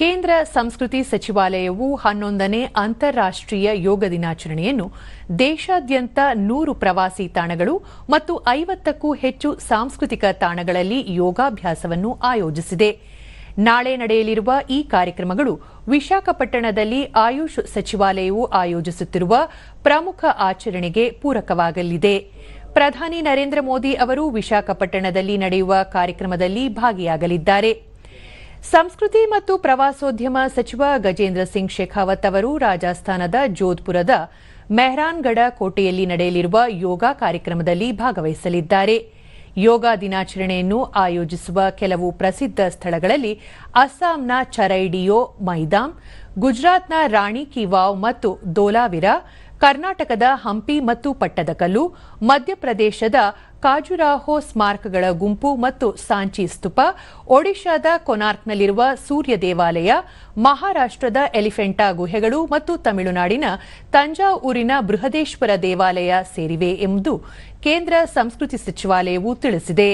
ಕೇಂದ್ರ ಸಂಸ್ಕೃತಿ ಸಚಿವಾಲಯವು ಹನ್ನೊಂದನೇ ಅಂತಾರಾಷ್ಟ್ರೀಯ ಯೋಗ ದಿನಾಚರಣೆಯನ್ನು ದೇಶಾದ್ಯಂತ ನೂರು ಪ್ರವಾಸಿ ತಾಣಗಳು ಮತ್ತು ಐವತ್ತಕ್ಕೂ ಹೆಚ್ಚು ಸಾಂಸ್ಕೃತಿಕ ತಾಣಗಳಲ್ಲಿ ಯೋಗಾಭ್ಯಾಸವನ್ನು ಆಯೋಜಿಸಿದೆ. ನಾಳೆ ನಡೆಯಲಿರುವ ಈ ಕಾರ್ಯಕ್ರಮಗಳು ವಿಶಾಖಪಟ್ಟಣದಲ್ಲಿ ಆಯುಷ್ ಸಚಿವಾಲಯವು ಆಯೋಜಿಸುತ್ತಿರುವ ಪ್ರಮುಖ ಆಚರಣೆಗೆ ಪೂರಕವಾಗಲಿದೆ. ಪ್ರಧಾನಿ ನರೇಂದ್ರ ಮೋದಿ ಅವರು ವಿಶಾಖಪಟ್ಟಣದಲ್ಲಿ ನಡೆಯುವ ಕಾರ್ಯಕ್ರಮದಲ್ಲಿ ಭಾಗಿಯಾಗಲಿದ್ದಾರೆ. ಸಂಸ್ಕೃತಿ ಮತ್ತು ಪ್ರವಾಸೋದ್ಯಮ ಸಚಿವ ಗಜೇಂದ್ರ ಸಿಂಗ್ ಶೇಖಾವತ್ ಅವರು ರಾಜಸ್ಥಾನದ ಜೋಧ್ಪುರದ ಮೆಹ್ರಾನ್ಗಢ ಕೋಟೆಯಲ್ಲಿ ನಡೆಯಲಿರುವ ಯೋಗ ಕಾರ್ಯಕ್ರಮದಲ್ಲಿ ಭಾಗವಹಿಸಲಿದ್ದಾರೆ. ಯೋಗ ದಿನಾಚರಣೆಯನ್ನು ಆಯೋಜಿಸುವ ಕೆಲವು ಪ್ರಸಿದ್ಧ ಸ್ಥಳಗಳಲ್ಲಿ ಅಸ್ಸಾಂನ ಚರೈಡಿಯೋ ಮೈದಾಮ್ ಗುಜರಾತ್ನ ರಾಣಿ ಕಿ ವಾವ್ ಮತ್ತು ದೋಲಾವಿರಾ ಕರ್ನಾಟಕದ ಹಂಪಿ ಮತ್ತು ಪಟ್ಟದಕಲ್ಲು ಮಧ್ಯಪ್ರದೇಶದ ಕಾಜುರಾಹೋ ಸ್ಮಾರಕಗಳ ಗುಂಪು ಮತ್ತು ಸಾಂಚಿ ಸ್ತೂಪ, ಒಡಿಶಾದ ಕೊನಾರ್ಕ್ನಲ್ಲಿರುವ ಸೂರ್ಯ ದೇವಾಲಯ ಮಹಾರಾಷ್ಟದ ಎಲಿಫೆಂಟಾ ಗುಹೆಗಳು ಮತ್ತು ತಮಿಳುನಾಡಿನ ತಂಜಾವೂರಿನ ಬೃಹದೇಶ್ವರ ದೇವಾಲಯ ಸೇರಿವೆ ಎಂದು ಕೇಂದ್ರ ಸಂಸ್ಕೃತಿ ಸಚಿವಾಲಯವು ತಿಳಿಸಿದೆ.